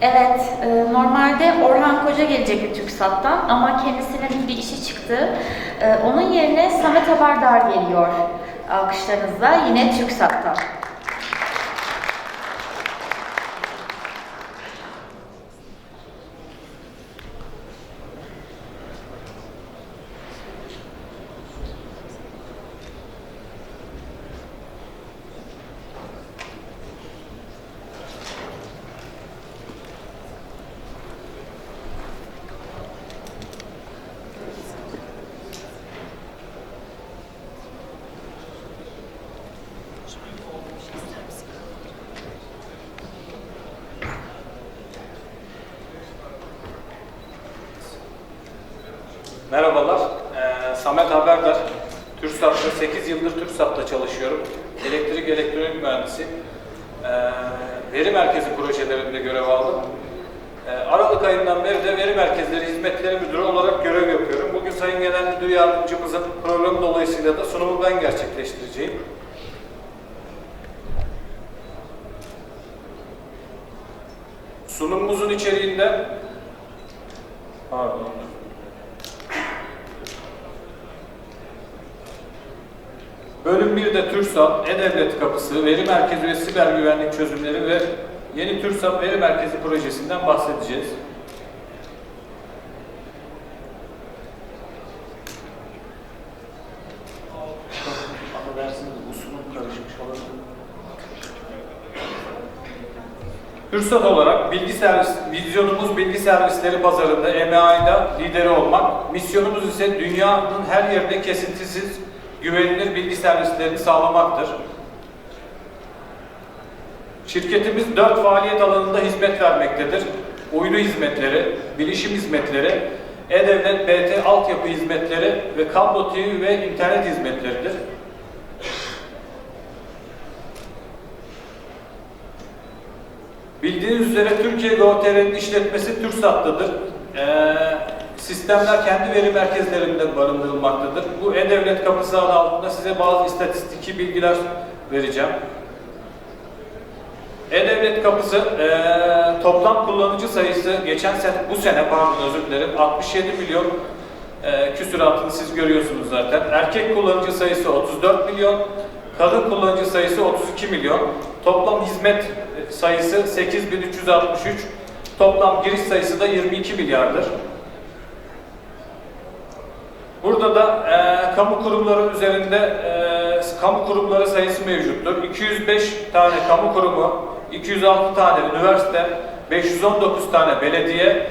Evet, e, normalde Orhan Koca gelecekti TürkSat'tan ama kendisinin bir işi çıktı. E, onun yerine Samet Haberdar geliyor alkışlarınızla yine TürkSat'tan. Merhabalar, ee, Samet Haberdar. TÜRSAT'ta 8 yıldır TÜRSAT'ta çalışıyorum. Elektrik elektronik mühendisi. Ee, veri merkezi projelerinde görev aldım. Ee, Aralık ayından beri de veri merkezleri hizmetleri müdürü olarak görev yapıyorum. Bugün Sayın Genel Müdür Yardımcımızın programı dolayısıyla da sunumu ben gerçekleştireceğim. Sunumumuzun içeriğinde Pardon. Bölüm 1'de TÜRSAP, E-Devlet Kapısı, Veri Merkezi ve Siber Güvenlik Çözümleri ve yeni TÜRSAP Veri Merkezi projesinden bahsedeceğiz. TÜRSAT olarak bilgi servis, vizyonumuz bilgi servisleri pazarında EMA'da lideri olmak, misyonumuz ise dünyanın her yerinde kesintisiz, güvenilir bilgi servislerini sağlamaktır. Şirketimiz dört faaliyet alanında hizmet vermektedir. Uydu hizmetleri, bilişim hizmetleri, E-Devlet BT altyapı hizmetleri ve kablo TV ve internet hizmetleridir. Bildiğiniz üzere Türkiye GOTR'nin işletmesi TÜRSAT'tadır. Ee, sistemler kendi veri merkezlerinde barındırılmaktadır. Bu E-Devlet kapısı adı altında size bazı istatistiki bilgiler vereceğim. E-Devlet kapısı eee, toplam kullanıcı sayısı geçen sene, bu sene pardon özür dilerim 67 milyon eee küsuratını siz görüyorsunuz zaten. Erkek kullanıcı sayısı 34 milyon, kadın kullanıcı sayısı 32 milyon. Toplam hizmet sayısı 8363, toplam giriş sayısı da 22 milyardır. Burada da eee, kamu kurumları üzerinde eee, kamu kurumları sayısı mevcuttur. 205 tane kamu kurumu, 206 tane üniversite, 519 tane belediye,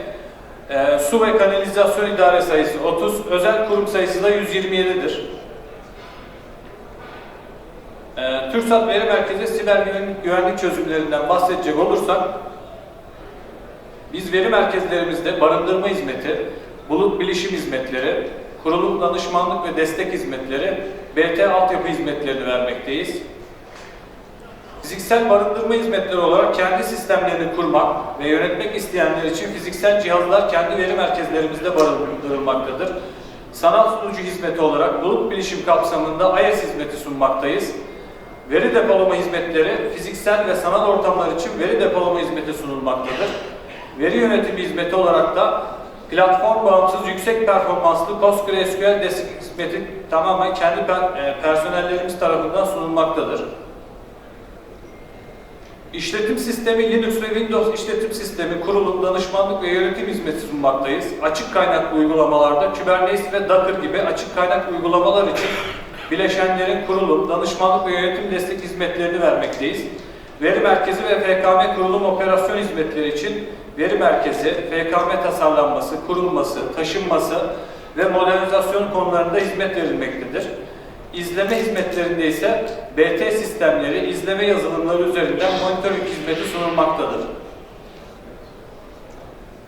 eee, su ve kanalizasyon idare sayısı 30, özel kurum sayısı da 127'dir. Eee TÜRSAT Veri Merkezi siber güvenlik çözümlerinden bahsedecek olursak, biz veri merkezlerimizde barındırma hizmeti, bulut bilişim hizmetleri, kurulum danışmanlık ve destek hizmetleri, BT altyapı hizmetlerini vermekteyiz. Fiziksel barındırma hizmetleri olarak kendi sistemlerini kurmak ve yönetmek isteyenler için fiziksel cihazlar kendi veri merkezlerimizde barındırılmaktadır. Sanal sunucu hizmeti olarak bulut bilişim kapsamında IaaS hizmeti sunmaktayız. Veri depolama hizmetleri fiziksel ve sanal ortamlar için veri depolama hizmeti sunulmaktadır. Veri yönetimi hizmeti olarak da platform bağımsız yüksek performanslı PostgreSQL destek hizmeti tamamen kendi e, personellerimiz tarafından sunulmaktadır. İşletim sistemi Linux ve Windows işletim sistemi, kurulum, danışmanlık ve yönetim hizmeti sunmaktayız. Açık kaynaklı uygulamalarda Kubernetes ve Docker gibi açık kaynak uygulamalar için bileşenlerin kurulum, danışmanlık ve yönetim destek hizmetlerini vermekteyiz. Veri merkezi ve FKM kurulum operasyon hizmetleri için veri merkezi, FKM tasarlanması, kurulması, taşınması ve modernizasyon konularında hizmet verilmektedir. İzleme hizmetlerinde ise BT sistemleri, izleme yazılımları üzerinden monitörlük hizmeti sunulmaktadır.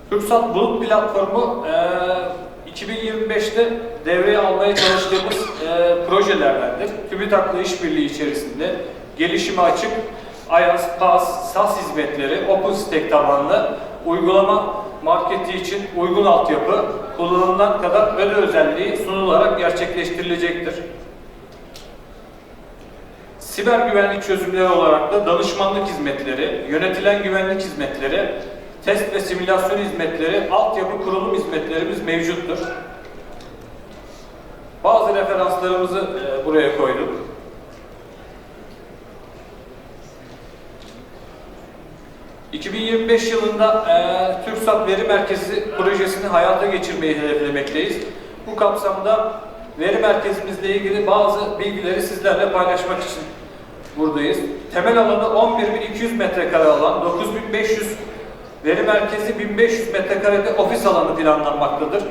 TürkSat Bulut platformu eee, 2025'te devreye almaya çalıştığımız eee, projelerdendir. TÜBİTAK'la işbirliği içerisinde gelişime açık IaaS, PaaS, SaaS hizmetleri, OpenStack tabanlı uygulama marketi için uygun altyapı kullanımdan kadar öde özelliği sunularak gerçekleştirilecektir. Siber güvenlik çözümleri olarak da danışmanlık hizmetleri, yönetilen güvenlik hizmetleri, test ve simülasyon hizmetleri, altyapı kurulum hizmetlerimiz mevcuttur. Bazı referanslarımızı e, buraya koyduk. ...2025 yılında e, TürkSat Veri Merkezi projesini hayata geçirmeyi hedeflemekteyiz. Bu kapsamda veri merkezimizle ilgili bazı bilgileri sizlerle paylaşmak için buradayız. Temel alanı 11.200 metrekare alan, 9.500 veri merkezi 1500 metrekarede ofis alanı planlanmaktadır.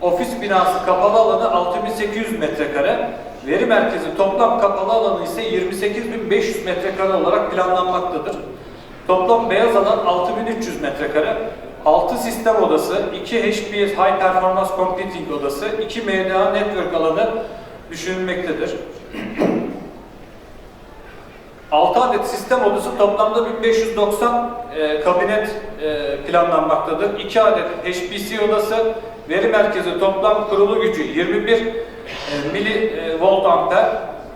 Ofis binası kapalı alanı 6800 metrekare, veri merkezi toplam kapalı alanı ise 28500 metrekare olarak planlanmaktadır. Toplam beyaz alan 6300 metrekare, 6 sistem odası, 2 HPS High Performance Computing odası, 2 MDA Network alanı düşünülmektedir. 6 adet sistem odası toplamda 1590 e, kabinet e, planlanmaktadır. 2 adet HPC odası, veri merkezi toplam kurulu gücü 21 e, mili e, amper,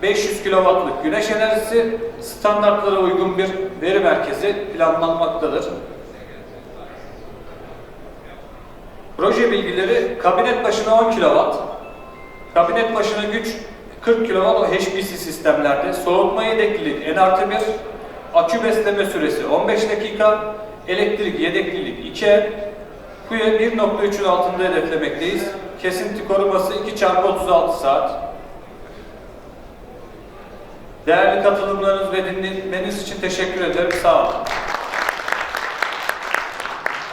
500 kW'lık güneş enerjisi, standartlara uygun bir veri merkezi planlanmaktadır. Proje bilgileri kabinet başına 10 kW, kabinet başına güç 40 kW o HPC sistemlerde, soğutma yedeklilik N artı 1, akü besleme süresi 15 dakika, elektrik yedeklilik 2 Kuya 1.3'ün altında hedeflemekteyiz. Kesinti koruması 2 çarpı 36 saat. Değerli katılımlarınız ve dinlemeniz için teşekkür ederim. Sağ olun.